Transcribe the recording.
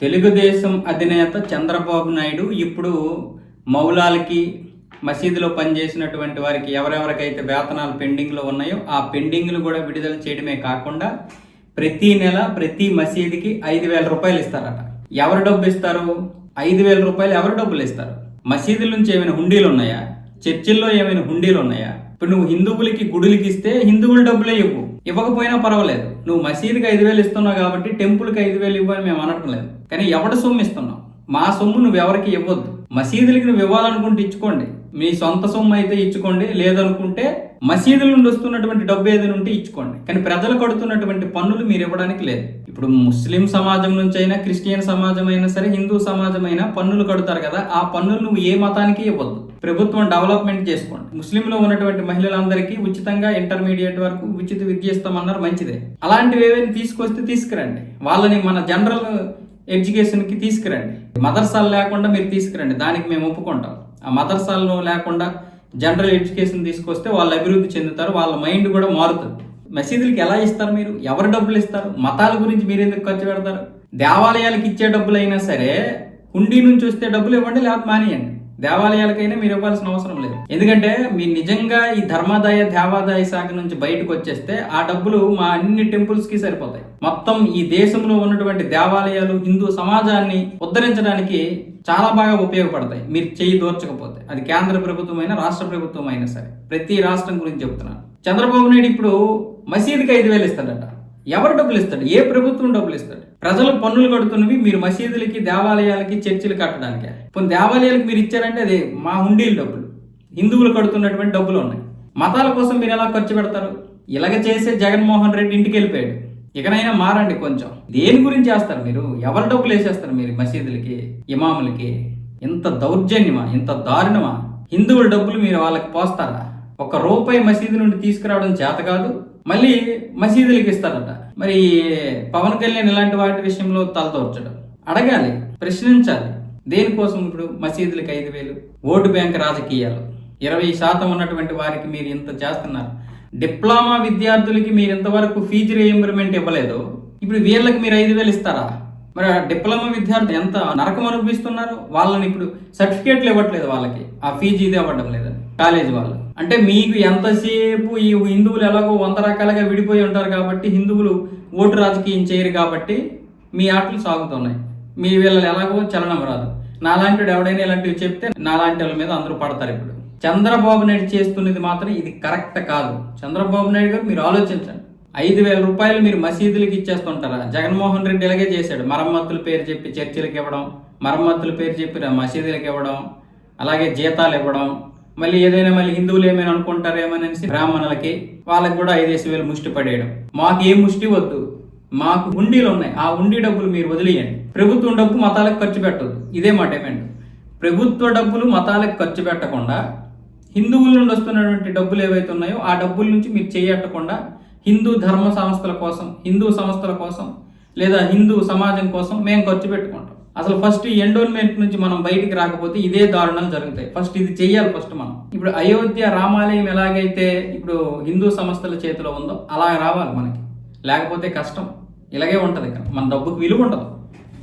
తెలుగుదేశం అధినేత చంద్రబాబు నాయుడు ఇప్పుడు మౌలాలకి మసీదులో పనిచేసినటువంటి వారికి ఎవరెవరికైతే వేతనాలు పెండింగ్లో ఉన్నాయో ఆ పెండింగ్లు కూడా విడుదల చేయడమే కాకుండా ప్రతి నెల ప్రతి మసీదుకి ఐదు వేల రూపాయలు ఇస్తారట. ఎవరు డబ్బు ఇస్తారు? ఐదు వేల రూపాయలు ఎవరు డబ్బులు ఇస్తారు? మసీదుల నుంచి ఏమైనా హుండీలు ఉన్నాయా? చర్చిల్లో ఏమైనా హుండీలు ఉన్నాయా? ఇప్పుడు నువ్వు హిందువులకి గుడులకి ఇస్తే హిందువులు డబ్బులే ఇవ్వు. ఇవ్వకపోయినా పర్వాలేదు. నువ్వు మసీదుకి ఐదు వేలు ఇస్తున్నావు కాబట్టి టెంపుల్కి ఐదు వేలు ఇవ్వని మేము అనటం లేదు. కానీ ఎవడ సొమ్ము ఇస్తున్నావు? మా సొమ్ము నువ్వు ఎవరికి ఇవ్వద్దు. మసీదులకి నువ్వు ఇవ్వాలనుకుంటే ఇచ్చుకోండి. మీ సొంత సొమ్ము అయితే ఇచ్చుకోండి. లేదనుకుంటే మసీదుల నుండి వస్తున్నటువంటి డబ్బు ఏదైనా ఉంటే ఇచ్చుకోండి. కానీ ప్రజలు కడుతున్నటువంటి పన్నులు మీరు ఇవ్వడానికి లేదు. ఇప్పుడు ముస్లిం సమాజం నుంచి అయినా క్రిస్టియన్ సమాజం అయినా సరే హిందూ సమాజం అయినా పన్నులు కడతారు కదా ఆ పన్నులు నువ్వు ఏ మతానికి ఇవ్వద్దు. ప్రభుత్వం డెవలప్మెంట్ చేసుకోండి. ముస్లింలు ఉన్నటువంటి మహిళలందరికీ ఉచితంగా ఇంటర్మీడియట్ వరకు ఉచిత విద్య ఇస్తామన్నారు మంచిదే. అలాంటివి ఏవైనా తీసుకొస్తే తీసుకురండి. వాళ్ళని మన జనరల్ ఎడ్యుకేషన్కి తీసుకురండి. మదర్సాలు లేకుండా మీరు తీసుకురండి. దానికి మేము ఒప్పుకుంటాం. ఆ మదర్సాలు లేకుండా జనరల్ ఎడ్యుకేషన్ తీసుకొస్తే వాళ్ళు అభివృద్ధి చెందుతారు వాళ్ళ మైండ్ కూడా మారుతుంది. మసీదులకి ఎలా ఇస్తారు మీరు? ఎవరు డబ్బులు ఇస్తారు? మతాల గురించి మీరు ఎందుకు ఖర్చు పెడతారు? దేవాలయాలకు ఇచ్చే డబ్బులు అయినా సరే హుండీ నుంచి వస్తే డబ్బులు ఇవ్వండి లేకపోతే మానేయండి. దేవాలయాలకైనా మీరు ఇవ్వాల్సిన అవసరం లేదు. ఎందుకంటే మీరు నిజంగా ఈ ధర్మాదాయ దేవాదాయ శాఖ నుంచి బయటకు వచ్చేస్తే ఆ డబ్బులు మా అన్ని టెంపుల్స్కి సరిపోతాయి. మొత్తం ఈ దేశంలో ఉన్నటువంటి దేవాలయాలు హిందూ సమాజాన్ని ఉద్ధరించడానికి చాలా బాగా ఉపయోగపడతాయి. మీరు చేయి దోర్చకపోతే. అది కేంద్ర ప్రభుత్వం అయినా రాష్ట్ర ప్రభుత్వం అయినా సరే. ప్రతి రాష్ట్రం గురించి చెప్తున్నాను. చంద్రబాబు నాయుడు ఇప్పుడు మసీదుకి ఐదు వేలు ఇస్తాడట. ఎవరు డబ్బులు ఇస్తాడు? ఏ ప్రభుత్వం డబ్బులు ఇస్తాడు? ప్రజలు పన్నులు కడుతున్నవి మీరు మసీదులకి దేవాలయాలకి చర్చిలు కట్టడానికే. కొన్ని దేవాలయాలకు మీరు ఇచ్చారంటే అది మా హుండీల డబ్బులు. హిందువులు కడుతున్నటువంటి డబ్బులు ఉన్నాయి. మతాల కోసం మీరు ఎలా ఖర్చు పెడతారు? ఇలాగ చేసే జగన్మోహన్ రెడ్డి ఇంటికి వెళ్ళిపోయాడు. ఇకనైనా మారండి కొంచెం. దేని గురించి చేస్తారు మీరు? ఎవరు డబ్బులు వేసేస్తారు మీరు మసీదులకి ఇమాములకి? ఇంత దౌర్జన్యమా ఇంత దారుణమా? హిందువుల డబ్బులు మీరు వాళ్ళకి పోస్తారా? ఒక రూపాయి మసీదు నుండి తీసుకురావడం చేత కాదు మళ్ళీ మసీదులకి ఇస్తారట. మరి పవన్ కళ్యాణ్ ఇలాంటి వాటి విషయంలో తలతోర్చడం అడగాలి ప్రశ్నించాలి. దేనికోసం ఇప్పుడు మసీదులకు ఐదు వేలు? ఓటు బ్యాంక్ రాజకీయాలు. ఇరవై శాతం ఉన్నటువంటి వారికి మీరు ఇంత చేస్తున్నారు. డిప్లొమా విద్యార్థులకి మీరు ఇంతవరకు ఫీజు రియంబర్మెంట్ ఇవ్వలేదు? ఇప్పుడు వీళ్ళకి మీరు ఐదు వేలు ఇస్తారా? మరి ఆ డిప్లొమా విద్యార్థి ఎంత నరకం అనుభవిస్తున్నారు? వాళ్ళని ఇప్పుడు సర్టిఫికేట్లు ఇవ్వట్లేదు వాళ్ళకి. ఆ ఫీజు ఇది అవ్వడం లేదని కాలేజ్ వాళ్ళు. అంటే మీకు ఎంతసేపు ఈ హిందువులు ఎలాగో వంద రకాలుగా విడిపోయి ఉంటారు కాబట్టి హిందువులు ఓటు రాజకీయం చేయరు కాబట్టి మీ ఆటలు సాగుతున్నాయి. మీ వీళ్ళని ఎలాగో చలనం రాదు. నాలాంటి ఎవడైనా ఇలాంటివి చెప్తే నాలాంటి వాళ్ళ మీద అందరూ పడతారు ఇప్పుడు. చంద్రబాబు నాయుడు చేస్తున్నది మాత్రం ఇది కరెక్ట్ కాదు. చంద్రబాబు నాయుడు గారు మీరు ఆలోచించండి. ఐదు వేల రూపాయలు మీరు మసీదులకి ఇచ్చేస్తుంటారా? జగన్మోహన్ రెడ్డి ఇలాగే చేశాడు. మరమ్మతుల పేరు చెప్పి చర్చిలకు ఇవ్వడం మరమ్మతుల పేరు చెప్పి మసీదులకు ఇవ్వడం అలాగే జీతాలు ఇవ్వడం మళ్ళీ ఏదైనా మళ్ళీ హిందువులు ఏమైనా అనుకుంటారేమనేసి బ్రాహ్మణులకి వాళ్ళకి కూడా ఐదేసి వేలు ముష్టి పడేయడం. మాకు ఏ ముష్టి వద్దు. మాకు హుండీలు ఉన్నాయి. ఆ ఉండి డబ్బులు మీరు వదిలేయండి. ప్రభుత్వం డబ్బు మతాలకు ఖర్చు పెట్టద్దు. ఇదే మా డిమాండ్. ప్రభుత్వ డబ్బులు మతాలకు ఖర్చు పెట్టకుండా హిందువుల నుండి వస్తున్నటువంటి డబ్బులు ఏవైతే ఉన్నాయో ఆ డబ్బుల నుంచి మీరు చేయట్టకుండా హిందూ ధర్మ సంస్థల కోసం హిందూ సంస్థల కోసం లేదా హిందూ సమాజం కోసం మేము ఖర్చు పెట్టుకుంటాం. అసలు ఫస్ట్ ఎండోన్మెంట్ నుంచి మనం బయటికి రాకపోతే ఇదే దారుణాలు జరుగుతాయి. ఫస్ట్ ఇది చెయ్యాలి ఫస్ట్ మనం. ఇప్పుడు అయోధ్య రామాలయం ఎలాగైతే ఇప్పుడు హిందూ సంస్థల చేతిలో ఉందో అలా రావాలి మనకి. లేకపోతే కష్టం. ఇలాగే ఉంటుంది ఇక్కడ. మన డబ్బుకు విలువ ఉండదు.